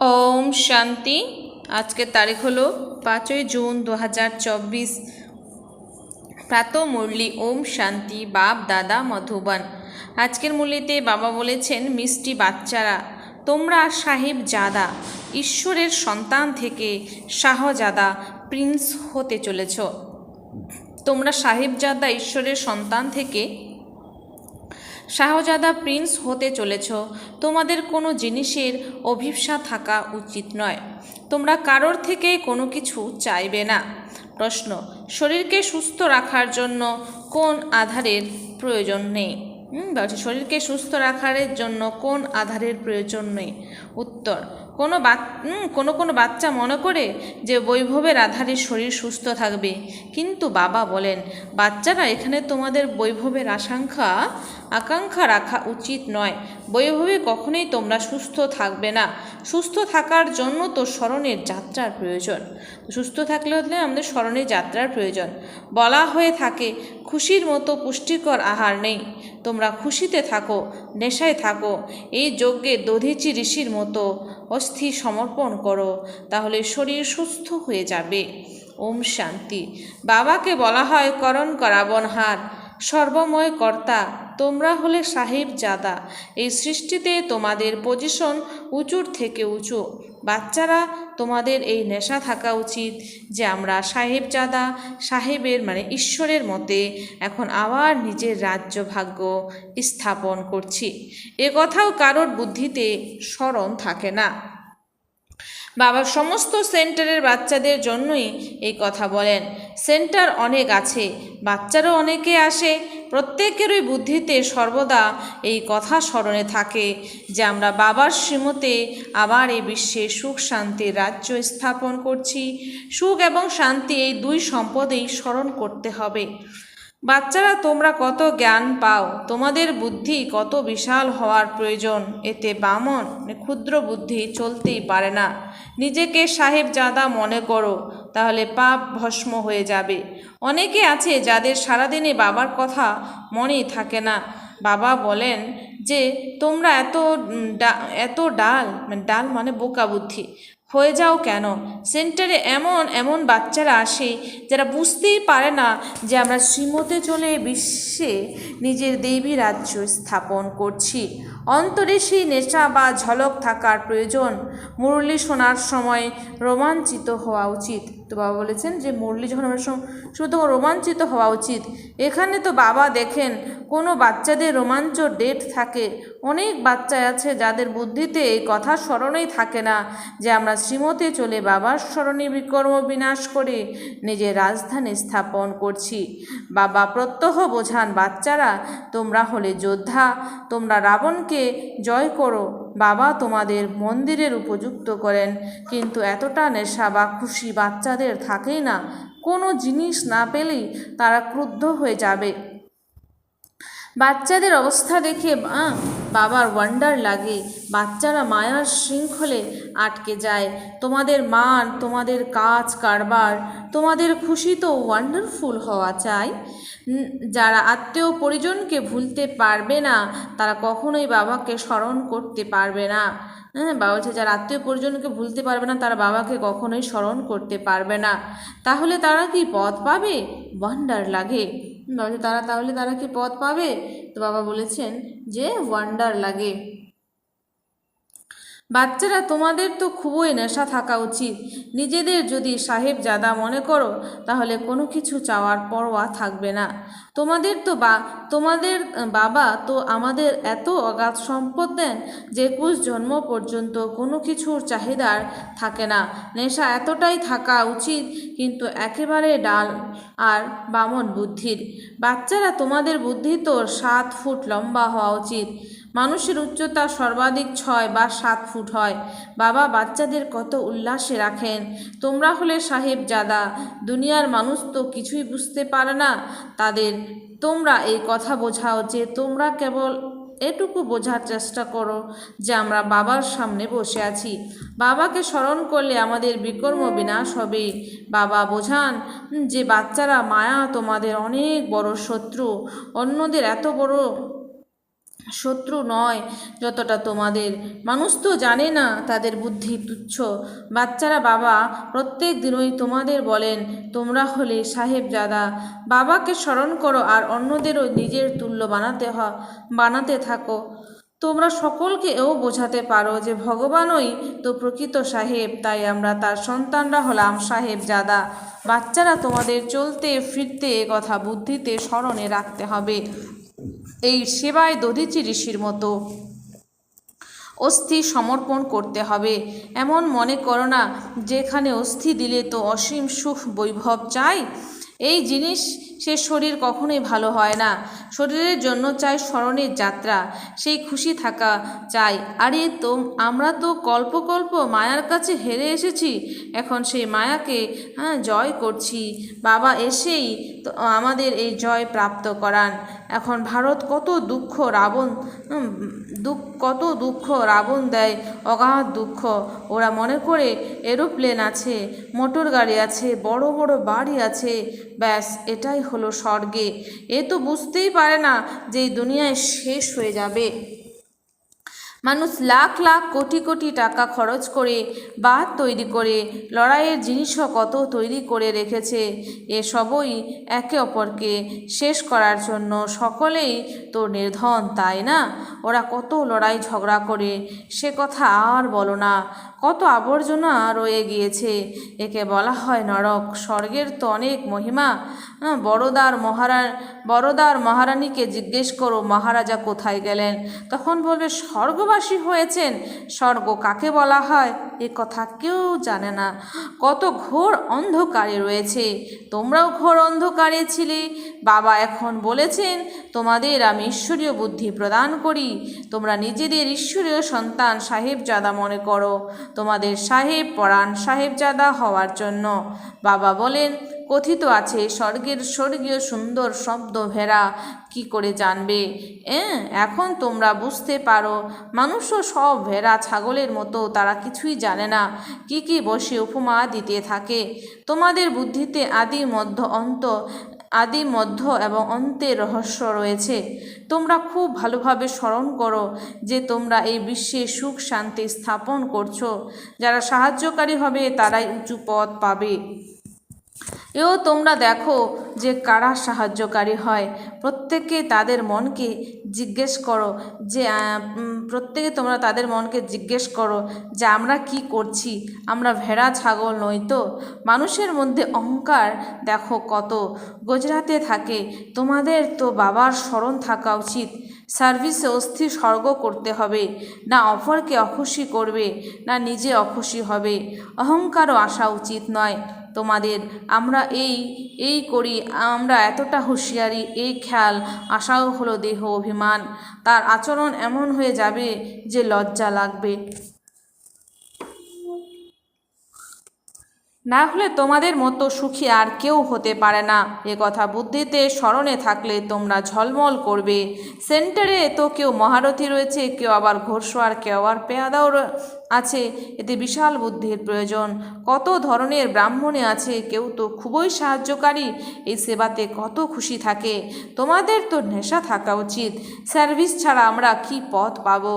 ওম শান্তি। আজকের তারিখ হলো পাঁচই জুন দু হাজার চব্বিশ। প্রাত মুরলি ওম শান্তি, বাপ, দাদা, মধুবন। আজকের মুরলিতে বাবা বলেছেন, মিষ্টি বাচ্চারা, তোমরা সাহেব জাদা, ঈশ্বরের সন্তান থেকে শাহজাদা, প্রিন্স হতে চলেছ। তোমরা সাহেবজাদা ঈশ্বরের সন্তান থেকে শাহজাদা প্রিন্স হতে চলেছ, তোমাদের কোনো জিনিসের অভিপ্সা থাকা উচিত নয়। তোমরা কারোর থেকে কোনো কিছু চাইবে না। প্রশ্ন, শরীরকে সুস্থ রাখার জন্য কোন আধারের প্রয়োজন নেই? শরীরকে সুস্থ রাখার জন্য কোন আধারের প্রয়োজন নেই? উত্তর, কোনো কোনো কোনো বাচ্চা মনে করে যে বৈভবের আধারে শরীর সুস্থ থাকবে। কিন্তু বাবা বলেন, বাচ্চারা এখানে তোমাদের বৈভবের আশঙ্কা আকাঙ্ক্ষা রাখা উচিত নয়। বৈভবে কখনোই তোমরা সুস্থ থাকবে না। সুস্থ থাকার জন্য তো স্মরণের যাত্রার প্রয়োজন। সুস্থ থাকলে হলে আমাদের স্মরণের যাত্রার প্রয়োজন। বলা হয়ে থাকে, খুশির মতো পুষ্টিকর আহার নেই। তোমরা খুশিতে থাকো, নেশায় থাকো। এই যজ্ঞে দধিচি ঋষির মতো অস্থি সমর্পণ করো, তাহলে শরীর সুস্থ হয়ে যাবে। ওম শান্তি। বাবাকে বলা হয় করণ করাবনহার সর্বময় কর্তা তোমরা হলে সাহেব জাদা এই সৃষ্টিতে তোমাদের পজিশন উঁচুর থেকে উঁচু। বাচ্চারা, তোমাদের এই নেশা থাকা উচিত যে আমরা সাহেবজাদা, সাহেবের মানে ঈশ্বরের মতে এখন আবার নিজের রাজ্য ভাগ্য স্থাপন করছি। এ কথাও কারোর বুদ্ধিতে স্মরণ থাকে না। বাবা সমস্ত সেন্টারের বাচ্চাদের জন্যই এই কথা বলেন। সেন্টার অনেক আছে, বাচ্চারও অনেকে আসে। প্রত্যেকেরই বুদ্ধিতে সর্বদা এই কথা স্মরণে থাকে যে আমরা বাবার শ্রীমতে আবার এই বিশ্বে সুখ শান্তির রাজ্য স্থাপন করছি। সুখ এবং শান্তি এই দুই সম্পদেই স্মরণ করতে হবে। বাচ্চারা, তোমরা কত জ্ঞান পাও? তোমাদের বুদ্ধি কত বিশাল হওয়ার প্রয়োজন? এতে বামন মানে ক্ষুদ্র বুদ্ধি চলতেই পারে না। নিজেকে সাহেব জাদা মনে করো, তাহলে পাপ ভস্ম হয়ে যাবে। অনেকে আছে যাদের সারাদিনে বাবার কথা মনেই থাকে না। বাবা বলেন যে, তোমরা এত ডা- এত ডাল মানে ডাল মানে বোকা বুদ্ধি। হয়ে যাও কেন? সেন্টারে এমন এমন বাচ্চারা আসে যারা বুঝতেই পারে না যে আমরা শ্রীমতে চলে বিশ্বে নিজের দেবী রাজ্য স্থাপন করছি। অন্তরে সেই নেশা বা ঝলক থাকার প্রয়োজন। মুরলি শোনার সময় রোমাঞ্চিত হওয়া উচিত। তো বাবা বলেছেন যে, মুরলি যখন শুধু রোমাঞ্চিত হওয়া উচিত, এখানে তো বাবা দেখেন কোনো বাচ্চাদের রোমাঞ্চ ডেট থাকে। অনেক বাচ্চা আছে যাদের বুদ্ধিতে এই কথা স্মরণেই থাকে না যে আমরা শ্রীমতে চলে বাবার স্মরণে বিকর্ম বিনাশ করে নিজের রাজধানী স্থাপন করছি। বাবা প্রত্যহ বোঝান, বাচ্চারা, তোমরা হলে যোদ্ধা, তোমরা রাবণকে জয় করো। বাবা তোমাদের মন্দিরের উপযুক্ত করেন। কিন্তু এতটা নেশা বা খুশি বাচ্চাদের থাকেই না। কোনো জিনিস না পেলেই তারা ক্রুদ্ধ হয়ে যাবে। বাচ্চাদের অবস্থা দেখে বাবার ওয়ান্ডার লাগে। বাচ্চারা মায়ার শৃঙ্খলে আটকে যায়। তোমাদের মান, তোমাদের কাজ, কারবার, তোমাদের খুশি তো ওয়ান্ডারফুল হওয়া চাই। যারা আত্মীয় পরিজনকে ভুলতে পারবে না, তারা কখনোই বাবাকে স্মরণ করতে পারবে না। হ্যাঁ বাবা বলছে, যারা আত্মীয় পরিজনকে ভুলতে পারবে না, তারা বাবাকে কখনোই স্মরণ করতে পারবে না। তাহলে তারা কি পথ পাবে? ওয়ান্ডার লাগে। বলছে, তারা তাহলে তারা কি পথ পাবে? তো বাবা বলেছেন যে ওয়ান্ডার লাগে। বাচ্চারা তোমাদের তো খুবই নেশা থাকা উচিত। নিজেদের যদি সাহেব জাদা মনে করো, তাহলে কোনো কিছু চাওয়ার পরোয়া থাকবে না। তোমাদের তো বা, তোমাদের বাবা তো আমাদের এত অগাধ সম্পদ দেন যে একুশ জন্ম পর্যন্ত কোনো কিছুর চাহিদার থাকে না। নেশা এতটাই থাকা উচিত, কিন্তু একেবারে ডাল আর বামন বুদ্ধির। বাচ্চারা তোমাদের বুদ্ধি তো সাত ফুট লম্বা হওয়া উচিত। মানুষের উচ্চতা সর্বাধিক ছয় বা সাত ফুট। হয়। বাবা বাচ্চাদের কত উল্লাসে রাখেন। তোমরা হলে সাহেব জাদা দুনিয়ার মানুষ তো কিছুই বুঝতে পারে না তাদের। তোমরা এই কথা বোঝাও যে তোমরা কেবল এটুকু বোঝার চেষ্টা করো যে আমরা বাবার সামনে বসে আছি। বাবাকে স্মরণ করলে আমাদের বিকর্ম বিনাশ হবে। বাবা বোঝান যে বাচ্চারা মায়া তোমাদের অনেক বড় শত্রু। অন্যদের এত বড় শত্রু নয় যতটা তোমাদের। মানুষ তো জানে না তাদের বুদ্ধি তুচ্ছ। বাচ্চারা বাবা প্রত্যেক দিনই তোমাদের বলেন, তোমরা হলে সাহেবজাদা। বাবাকে স্মরণ করো আর অন্যদেরও নিজের তুল্য বানাতে হ, বানাতে থাকো। তোমরা সকলকে এও বোঝাতে পারো যে ভগবানই তো প্রকৃত সাহেব, তাই আমরা তার সন্তানরা হলাম সাহেব সাহেবজাদা। বাচ্চারা তোমাদের চলতে, ফিরতে কথা বুদ্ধিতে স্মরণে রাখতে হবে। এই সেবায় দধিচি ঋষির মতো অস্থি সমর্পণ করতে হবে। এমন মনে করো না, যেখানে অস্থি দিলে তো অসীম সুখ বৈভব চাই। এই জিনিস সে শরীর কখনোই ভালো হয় না। শরীরের জন্য চাই স্মরণের যাত্রা। সেই খুশি থাকা চাই। আরে তো আমরা তো কল্প কল্প মায়ার কাছে হেরে এসেছি। এখন সেই মায়াকে হ্যাঁ জয় করছি। বাবা এসেই তো আমাদের এই জয় প্রাপ্ত করান। এখন ভারত কত দুঃখ রাবণ দুঃখ, কত দুঃখ রাবণ দেয়, অগাধ দুঃখ। ওরা মনে করে এরোপ্লেন আছে, মোটর গাড়ি আছে, বড় বড় বাড়ি আছে। ব্যাস, এটাই হলো স্বর্গে। এ তো বুঝতেই পারে না যে এই দুনিয়ায় শেষ হয়ে যাবে। মানুষ লাখ লাখ কোটি কোটি টাকা খরচ করে বাঁধ তৈরি করে, লড়াইয়ের জিনিসও কত তৈরি করে রেখেছে এসবই একে অপরকে শেষ করার জন্য সকলেই তো নির্ধন, তাই না? ওরা কত লড়াই ঝগড়া করে, সে কথা আর বলো না। কত আবর্জনা রয়ে গিয়েছে, একে বলা হয় নরক। স্বর্গের তো অনেক মহিমা। বড়দার মহারা, বড়দার মহারানীকে জিজ্ঞেস করো, মহারাজা কোথায় গেলেন? তখন বলবে স্বর্গবাসী হয়েছেন। স্বর্গ কাকে বলা হয়? এ কথা কেউ জানে না। কত ঘোর অন্ধকারে রয়েছে। তোমরাও ঘোর অন্ধকারে ছিলে। বাবা এখন বলেছেন, তোমাদের আমি ঈশ্বরীয় বুদ্ধি প্রদান করি। তোমরা নিজেদের ঈশ্বরীয় সন্তান সাহেবজাদা মনে করো। তোমাদের সাহেব পরাণ সাহেবজাদা হওয়ার জন্য। বাবা বলেন, কথিত আছে, স্বর্গের স্বর্গীয় সুন্দর শব্দ ভেড়া। কি করে জানবে? এখন তোমরা বুঝতে পারো। মানুষও সব ভেড়া ছাগলের মতো, তারা কিছুই জানে না। কি কি বসে উপমা দিতে থাকে? তোমাদের বুদ্ধিতে আদি মধ্য অন্ত, আদি মধ্য এবং অন্তের রহস্য রয়েছে। তোমরা খুব ভালোভাবে স্মরণ করো যে তোমরা এই বিশ্বে সুখ শান্তি স্থাপন করছ। যারা সাহায্যকারী হবে, তারাই উঁচু পথ পাবে। এও তোমরা দেখো যে কারা সাহায্যকারী হয়। প্রত্যেককে তাদের মনকে জিজ্ঞেস করো যে প্রত্যেকে তোমরা তাদের মনকে জিজ্ঞেস করো যে, আমরা কি করছি? আমরা ভেড়া, ছাগল নই তো? মানুষের মধ্যে অহংকার দেখো কত। গুজরাতে থাকে, তোমাদের তো বাবার স্মরণ থাকা উচিত। সার্ভিসে অস্থির স্বর্গ করতে হবে। না অপরকে অখুশি করবে, না নিজে অখুশি হবে। অহংকারও আসা উচিত নয়। তোমাদের। আমরা এই এই করি, আমরা এতটা হুঁশিয়ারি, এই খেয়াল, আশাও হলো দেহ অভিমান। তার আচরণ এমন হয়ে যাবে যে লজ্জা লাগবে। না হলে তোমাদের মতো সুখী আর কেউ হতে পারে না। এ কথা বুদ্ধিতে স্মরণে থাকলে তোমরা ঝলমল করবে। সেন্টারে তো কেউ মহারথী রয়েছে, কেউ আবার ঘোড়সওয়ার কেউ আবার পেয়াদাও আছে, এতে বিশাল বুদ্ধির প্রয়োজন। কত ধরনের ব্রাহ্মণে আছে, কেউ তো খুবই সাহায্যকারী, এই সেবাতে কত খুশি থাকে। তোমাদের তো নেশা থাকা উচিত। সার্ভিস ছাড়া আমরা কি পথ পাবো?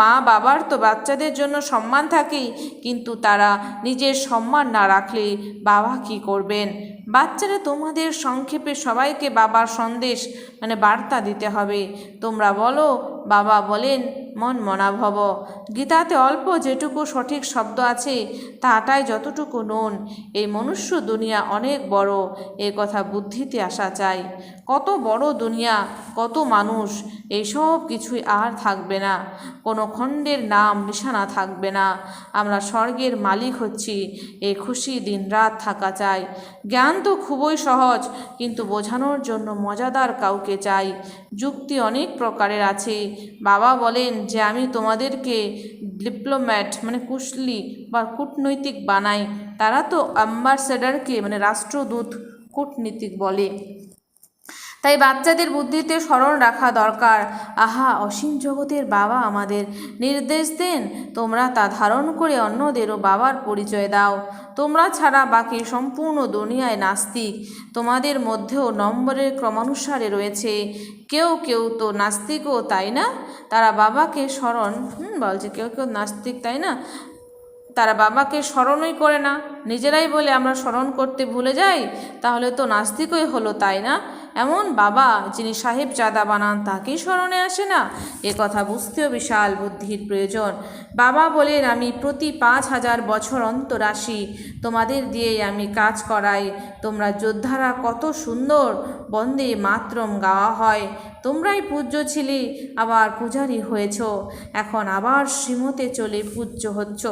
মা বাবার তো বাচ্চাদের জন্য সম্মান থাকেই, কিন্তু তারা নিজের সম্মান না রাখলে বাবা কি করবেন? বাচ্চারা তোমাদের সংক্ষেপে সবাইকে বাবার সন্দেশ মানে বার্তা দিতে হবে। তোমরা বলো বাবা বলেন, মন মনাভব। গীতাতে অল্প যেটুকু সঠিক শব্দ আছে তাটাই যতটুকু নুন। এই মনুষ্য দুনিয়া অনেক বড়, এ কথা বুদ্ধিতে আসা চাই। কত বড় দুনিয়া, কত মানুষ এইসব কিছুই আর থাকবে না। কোনো খণ্ডের নাম নিশানা থাকবে না। আমরা স্বর্গের মালিক হচ্ছি এই খুশি দিন রাত থাকা চাই। জ্ঞান তো খুবই সহজ, কিন্তু বোঝানোর জন্য মজাদার কাউকে চাই। যুক্তি অনেক প্রকারের আছে বাবা বলেন যে, আমি তোমাদেরকে ডিপ্লোম্যাট মানে কুশলি বা কূটনৈতিক বানাই। তারা তো অ্যাম্বাসেডারকে মানে রাষ্ট্রদূত, কূটনীতিক বলে। তাই বাচ্চাদের বুদ্ধিতে স্মরণ রাখা দরকার। আহা, অসীম জগতের বাবা আমাদের। নির্দেশ দেন, তোমরা তা ধারণ করে অন্যদেরও বাবার পরিচয় দাও। তোমরা ছাড়া বাকি সম্পূর্ণ দুনিয়ায় নাস্তিক। তোমাদের মধ্যেও নম্বরের ক্রমানুসারে রয়েছে। কেউ কেউ তো নাস্তিকও, তাই না? তারা বাবাকে স্মরণ, হুম, বলছে কেউ কেউ নাস্তিক, তাই না? তারা বাবাকে স্মরণই করে না। নিজেরাই বলে আমরা স্মরণ করতে ভুলে যাই, তাহলে তো নাস্তিকই হলো, তাই না? এমন বাবা যিনি সাহেব জাদা বানান তাকেই স্মরণে আসে না? এ কথা বুঝতেও বিশাল বুদ্ধির প্রয়োজন। বাবা বলেন, আমি প্রতি পাঁচ হাজার বছর অন্তর আসি। তোমাদের দিয়েই আমি কাজ করাই। তোমরা যোদ্ধারা কত সুন্দর। বন্দে মাতরম গাওয়া হয়। তোমরাই পূজ্য ছিলে আবার পূজারি হয়েছ। এখন আবার শ্রীমতে চলে পূজ্য হচ্ছ।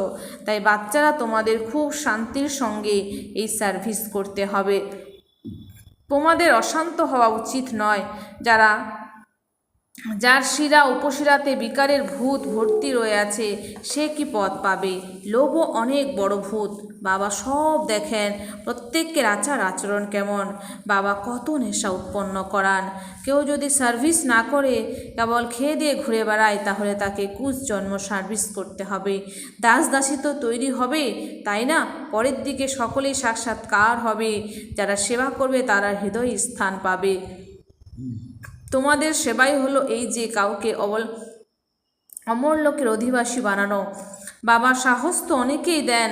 তাই বাচ্চারা তোমাদের খুব শান্তির সঙ্গে এই সার্ভিস করতে হবে। তোমাদের অশান্ত হওয়া উচিত নয় যারা যার শিরা উপশিরাতে বিকারের ভূত ভর্তি রয়ে আছে, সে কি পথ পাবে? লোভও অনেক বড় ভূত। বাবা সব দেখেন, প্রত্যেকের আচার আচরণ কেমন। বাবা কত নেশা উৎপন্ন করান। কেউ যদি সার্ভিস না করে, কেবল খেয়ে দিয়ে ঘুরে বেড়ায়, তাহলে তাকে কুচ জন্ম সার্ভিস করতে হবে। দাস দাসী তো তৈরি হবে, তাই না? পরের দিকে সকলেই সাক্ষাৎকার হবে। যারা সেবা করবে, তারা হৃদয় স্থান পাবে। তোমাদের সেবাই হলো এই যে কাউকে অবল, অমর লোকের অধিবাসী বানানো। বাবা সাহস তো অনেকেই দেন।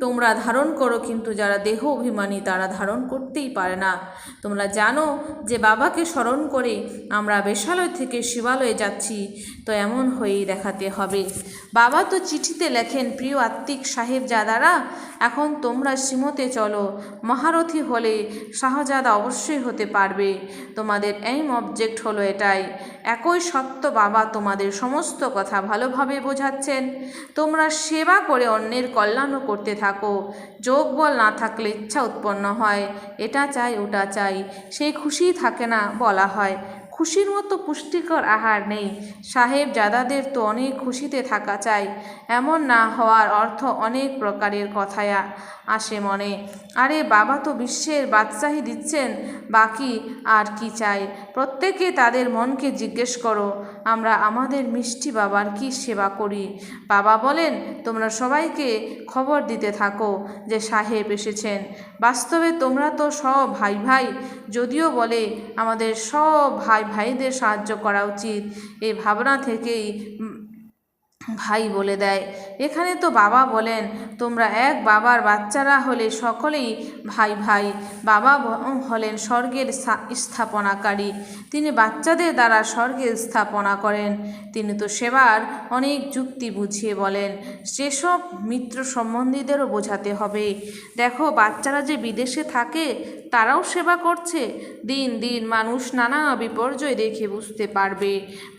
তোমরা ধারণ করো, কিন্তু যারা দেহ অভিমানী, তারা ধারণ করতেই পারে না। তোমরা জানো যে বাবাকে স্মরণ করে আমরা বেশালয় থেকে শিবালয়ে যাচ্ছি, তো এমন হয়েই দেখাতে হবে। বাবা তো চিঠিতে লেখেন, প্রিয় আত্মিক সাহেব জাদারা এখন তোমরা শ্রীমতে চলো। মহারথী হলে শাহজাদা অবশ্যই হতে পারবে। তোমাদের এইম অবজেক্ট হলো এটাই। একই সত্য বাবা তোমাদের সমস্ত কথা ভালোভাবে বোঝাচ্ছেন। তোমরা সেবা করে অন্যের কল্যাণও করতে থাকো। যোগ বল না থাকলে ইচ্ছা উৎপন্ন হয়। এটা চাই, ওটা চাই। সেই খুশি থাকে না বলা হয়। খুশির মতো পুষ্টিকর আহার নেই। সাহেব জাদাদের তো অনেক খুশিতে থাকা চাই। এমন না হওয়ার অর্থ অনেক প্রকারের কথায়। আসে মনে। আরে বাবা তো বিশ্বের বাদশাহী দিচ্ছেন, বাকি আর কি চাই? প্রত্যেকে তাদের মনকে জিজ্ঞেস করো, আমরা আমাদের মিষ্টি বাবার কি সেবা করি? বাবা বলেন, তোমরা সবাইকে খবর দিতে থাকো যে সাহেব এসেছেন। বাস্তবে তোমরা তো সব ভাই ভাই, যদিও বলে আমাদের সব ভাই ভাইদের সাহায্য করা উচিত। এই ভাবনা থেকেই ভাই বলে দেয়, এখানে তো বাবা বলেন, তোমরা এক বাবার বাচ্চারা হলে সকলেই ভাই ভাই। বাবা হলেন স্বর্গের স্থাপনাকারী। তিনি বাচ্চাদের দ্বারা স্বর্গের স্থাপনা করেন। তিনি তো সেবার অনেক যুক্তি বুঝিয়ে বলেন সেসব মিত্র সম্বন্ধীদেরও বোঝাতে হবে। দেখো, বাচ্চারা যে বিদেশে থাকে, তারাও সেবা করছে। দিন দিন মানুষ নানা বিপর্যয় দেখে বুঝতে পারবে।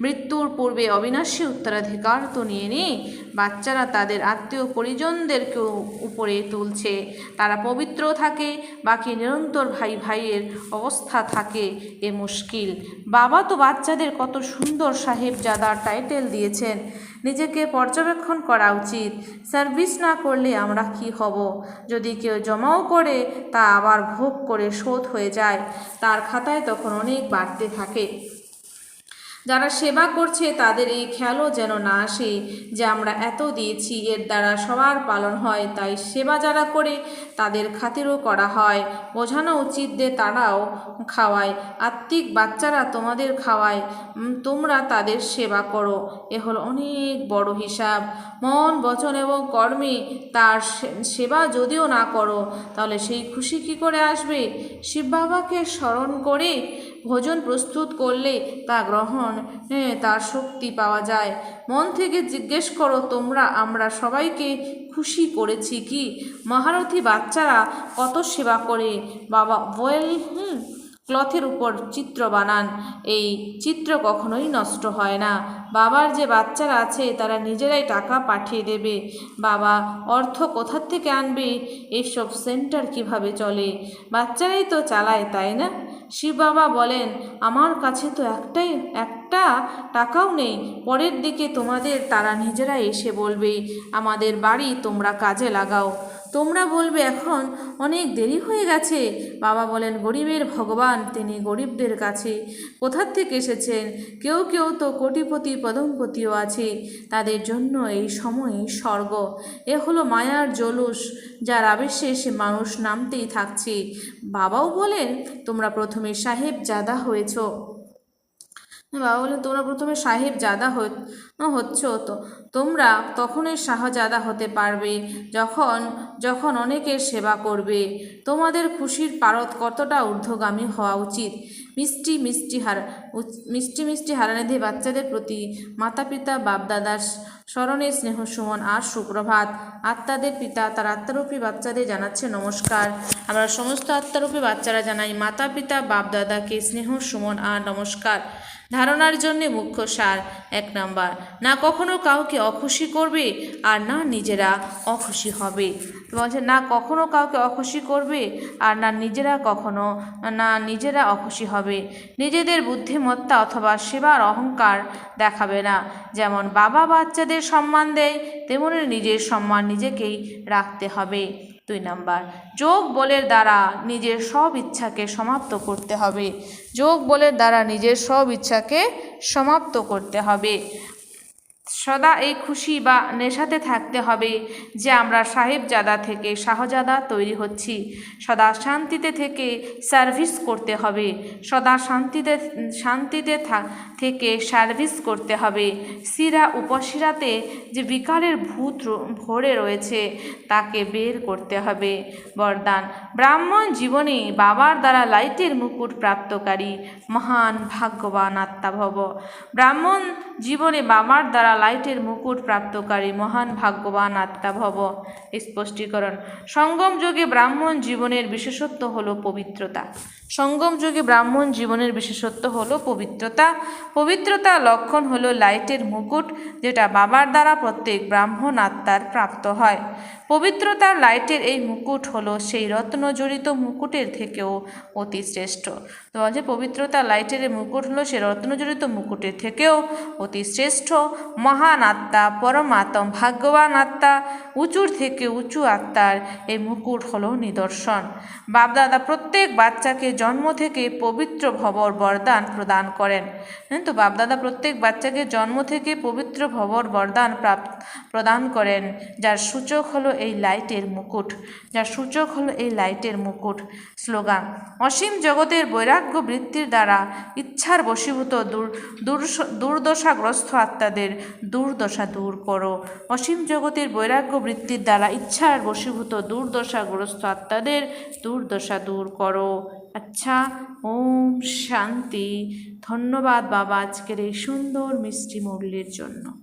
মৃত্যুর পূর্বে অবিনাশী উত্তরাধিকার তো নিয়ে নিই বাচ্চারা তাদের আত্মীয় পরিজনদেরকেও উপরে তুলছে। তারা পবিত্র থাকে, বাকি নিরন্তর ভাই ভাইয়ের অবস্থা থাকে এ মুশকিল। বাবা তো বাচ্চাদের কত সুন্দর সাহেব জাদার টাইটেল দিয়েছেন। নিজেকে পর্যবেক্ষণ করা উচিত। সার্ভিস না করলে আমরা কি হব? যদি কেউ জমাও করে, তা আবার ভোগ করে শোধ হয়ে যায়। তার খাতায় তখন অনেক বাড়তে থাকে। যারা সেবা করছে, তাদের এই খেয়ালও যেন না আসে যে আমরা এত দিয়েছি, এর দ্বারা সবার পালন হয়, তাই সেবা যারা করে, তাদের খাতিরও করা হয়। বোঝানো উচিত যে তারাও খাওয়ায়। আত্মিক বাচ্চারা তোমাদের খাওয়ায়। তোমরা তাদের সেবা করো। এ হলো অনেক বড় হিসাব। মন, বচন এবং কর্মে তার সেবা যদিও না করো, তাহলে সেই খুশি কি করে আসবে? শিব বাবাকে স্মরণ করে ভোজন প্রস্তুত করলে তা গ্রহণ তার শক্তি পাওয়া যায়। মন থেকে জিজ্ঞেস করো তোমরা, আমরা সবাইকে খুশি করেছি কি? মহারথী বাচ্চারা কত সেবা করে? বাবা ওয়েল হুম, ক্লথের উপর চিত্র বানান। এই চিত্র কখনোই নষ্ট হয় না। বাবার যে বাচ্চারা আছে, তারা নিজেরাই টাকা পাঠিয়ে দেবে। বাবা, অর্থ কোথার থেকে আনবে? এসব সেন্টার কীভাবে চলে? বাচ্চারাই তো চালায়, তাই না? শিব বাবা বলেন, আমার কাছে তো একটাই, একটা টাকাও নেই। পরের দিকে তোমাদের তারা নিজেরা এসে বলবে, আমাদের বাড়ি তোমরা কাজে লাগাও। তোমরা বলবে এখন অনেক দেরি হয়ে গেছে। বাবা বলেন, গরিবের ভগবান, তিনি গরিবদের কাছে কোথার থেকে এসেছেন? কেউ কেউ তো কোটিপতি, পদমপতিও আছে। তাদের জন্য এই সময় স্বর্গ। এ হলো মায়ার জলুস, যার আবেশে সে মানুষ নামতেই থাকছে। বাবাও বলেন, তোমরা প্রথমে সাহেব জাদা হয়েছ। বাবা বলেন তোমরা প্রথমে সাহেব জাদা হচ্ছ তো। তোমরা তখনই শাহজাদা হতে পারবে যখন যখন অনেকের সেবা করবে। তোমাদের খুশির পারত কতটা ঊর্ধ্বগামী হওয়া উচিত? মিষ্টি মিষ্টি হার, মিষ্টি মিষ্টি হারানিধি বাচ্চাদের প্রতি মাতা পিতা বাপদাদার স্মরণে স্নেহ সুমন আর সুপ্রভাত। আত্মাদের পিতা, তার আত্মারূপী বাচ্চাদের জানাচ্ছে নমস্কার। আমরা সমস্ত আত্মারূপী বাচ্চারা জানাই মাতা পিতা বাপদাদাকে স্নেহ সুমন আর নমস্কার। ধারণার জন্যে মুখ্য সার। এক নাম্বার, না কখনো কাউকে অখুশি করবে আর না নিজেরা অখুশি হবে। বলছে, না কখনো কাউকে অখুশি করবে আর না নিজেরা কখনো, না নিজেরা অখুশি হবে। নিজেদের বুদ্ধিমত্তা অথবা সেবার অহংকার দেখাবে না। যেমন বাবা বাচ্চাদের সম্মান দেয়, তেমনি নিজের সম্মান নিজেকেই রাখতে হবে। দুই নাম্বার। যোগ বলের দ্বারা নিজের সব ইচ্ছাকে সমাপ্ত করতে হবে। যোগ বলের দ্বারা নিজের সব ইচ্ছাকে সমাপ্ত করতে হবে। সদা এই খুশি বা নেশাতে থাকতে হবে যে আমরা সাহেবজাদা থেকে শাহজাদা তৈরি হচ্ছি। সদা শান্তিতে থেকে সার্ভিস করতে হবে। সদা শান্তিতে শান্তিতে থেকে সার্ভিস করতে হবে। শিরা উপশিরাতে যে বিকারের ভূত ভরে রয়েছে, তাকে বের করতে হবে। বরদান, ব্রাহ্মণ জীবনে বাবার দ্বারা লাইটের মুকুট প্রাপ্তকারী মহান ভাগ্যবান আত্মাভব। ব্রাহ্মণ জীবনে বাবার দ্বারা লাইটের মুকুট প্রাপ্তকারী মহান ভাগ্যবান আত্মাভব স্পষ্টীকরণ। সঙ্গম যোগে ব্রাহ্মণ জীবনের বিশেষত্ব হল পবিত্রতা। সঙ্গম যুগে ব্রাহ্মণ জীবনের বিশেষত্ব হল পবিত্রতা। পবিত্রতা লক্ষণ হলো লাইটের মুকুট, যেটা বাবার দ্বারা প্রত্যেক ব্রাহ্মণ আত্মার প্রাপ্ত হয়। পবিত্রতার লাইটের এই মুকুট হলো সেই রত্নজড়িত মুকুটের থেকেও অতি শ্রেষ্ঠ। তো যে পবিত্রতা লাইটের মুকুট হলো সে রত্নজড়িত মুকুটের থেকেও অতি শ্রেষ্ঠ, মহান আত্মা, পরমাত্ম, ভাগ্যবান আত্মা, উঁচুর থেকে উঁচু আত্মার এই মুকুট হলো নিদর্শন। বাপদাদা প্রত্যেক বাচ্চাকে জন্ম থেকে পবিত্র ভবর বরদান প্রদান করেন। হ্যাঁ তো বাপদাদা প্রত্যেক বাচ্চাকে জন্ম থেকে পবিত্র ভবর বরদান প্রাপ্ত, প্রদান করেন, যার সূচক হলো এই লাইটের মুকুট। যার সূচক হলো এই লাইটের মুকুট। স্লোগান, অসীম জগতের বৈরাগ্য বৃত্তির দ্বারা ইচ্ছার বশীভূত দুর্দশাগ্রস্ত আত্মাদের দুর্দশা দূর করো। অসীম জগতের বৈরাগ্য বৃত্তির দ্বারা ইচ্ছার বশীভূত দুর্দশাগ্রস্ত আত্মাদের দুর্দশা দূর করো। আচ্ছা ওম শান্তি। ধন্যবাদ বাবা আজকের এই সুন্দর মিষ্টি মুরলির জন্য।